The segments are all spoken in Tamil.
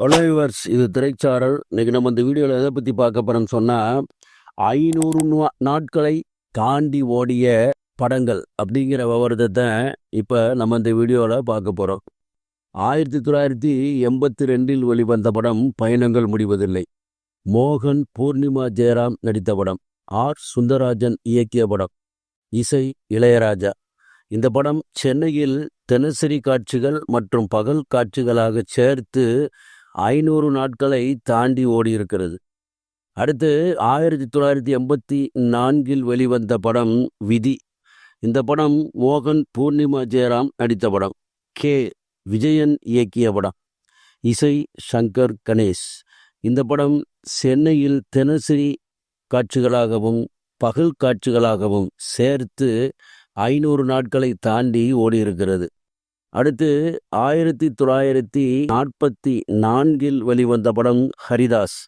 ஒலைவர்ஸ் இது திரைச்சாரல். இன்னைக்கு நம்ம இந்த வீடியோவில் எதை பற்றி பார்க்க போகிறோம்னு சொன்னால் ஐநூறு நா- நாட்களை தாண்டி ஓடிய படங்கள் அப்படிங்கிற விவரத்தை இப்போ நம்ம இந்த வீடியோவில் பார்க்க போகிறோம் ஆயிரத்தி தொள்ளாயிரத்தி எண்பத்தி ரெண்டில் வெளிவந்த படம் பயணங்கள் முடிவதில்லை. மோகன் பூர்ணிமா ஜெயராம் நடித்த படம். ஆர். சுந்தரராஜன் இயக்கிய படம். இசை இளையராஜா. இந்த படம் சென்னையில் தினசரி காட்சிகள் மற்றும் பகல் காட்சிகளாக சேர்த்து ஐநூறு நாட்களை தாண்டி ஓடியிருக்கிறது. அடுத்து ஆயிரத்தி தொள்ளாயிரத்தி எண்பத்தி நான்கில் வெளிவந்த படம் விதி. இந்த படம் மோகன் பூர்ணிமா ஜெயராம் நடித்த படம். கே. விஜயன் இயக்கிய படம். இசை சங்கர் கணேஷ். இந்த படம் சென்னையில் தினசரி காட்சிகளாகவும் பகல் காட்சிகளாகவும் சேர்த்து ஐநூறு நாட்களை தாண்டி ஓடியிருக்கிறது. அடுத்து ஆயிரத்தி தொள்ளாயிரத்தி நாற்பத்தி நான்கில் வெளிவந்த படம் ஹரிதாஸ்.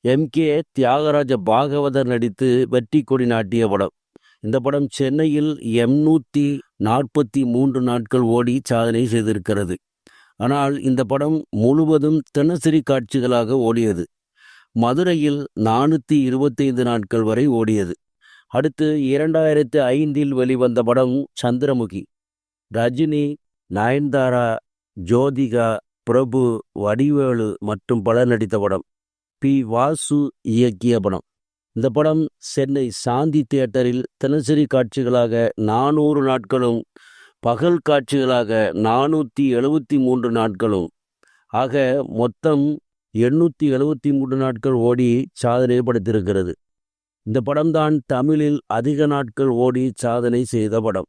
எம். கே. தியாகராஜ பாகவதர் நடித்து வெற்றி கொடி நாட்டிய படம். இந்த படம் சென்னையில் எண்ணூற்றி நாற்பத்தி மூன்று நாட்கள் ஓடி சாதனை செய்திருக்கிறது. ஆனால் இந்த படம் முழுவதும் தினசரி காட்சிகளாக ஓடியது. மதுரையில் நானூற்றி இருபத்தைந்து நாட்கள் வரை ஓடியது. அடுத்து இரண்டாயிரத்து ஐந்தில் வெளிவந்த படம் சந்திரமுகி. ரஜினி நயன்தாரா ஜோதிகா பிரபு வடிவேலு மற்றும் பலர் நடித்த படம். பி. வாசு இயக்கிய படம். இந்த படம் சென்னை சாந்தி தியேட்டரில் தினசரி காட்சிகளாக நானூறு நாட்களும் பகல் காட்சிகளாக நானூற்றி எழுபத்தி மூன்று நாட்களும். ஆக மொத்தம் எண்ணூற்றி எழுபத்தி மூன்று நாட்கள் ஓடி சாதனை படைத்திருக்கிறது. இந்த படம்தான் தமிழில் அதிக நாட்கள் ஓடி சாதனை செய்த படம்.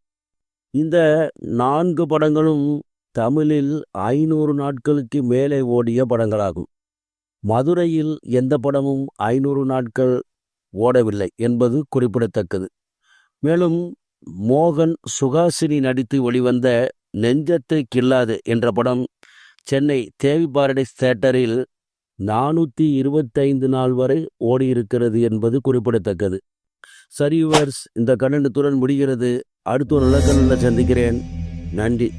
இந்த நான்கு படங்களும் தமிழில் ஐநூறு நாட்களுக்கு மேலே ஓடிய படங்களாகும். மதுரையில் எந்த படமும் ஐநூறு நாட்கள் ஓடவில்லை என்பது குறிப்பிடத்தக்கது. மேலும் மோகன் சுகாசினி நடித்து வெளிவந்த நெஞ்சத்தை கில்லாது என்ற படம் சென்னை தேவி பாரடைஸ் தேட்டரில் நானூற்றி இருபத்தைந்து நாள் வரை ஓடியிருக்கிறது என்பது குறிப்பிடத்தக்கது. சரிவர்ஸ் இந்த கண்டனத்துடன் முடிகிறது. அடுத்த ஒரு நல்ல கண்ணனில் சந்திக்கிறேன். நன்றி.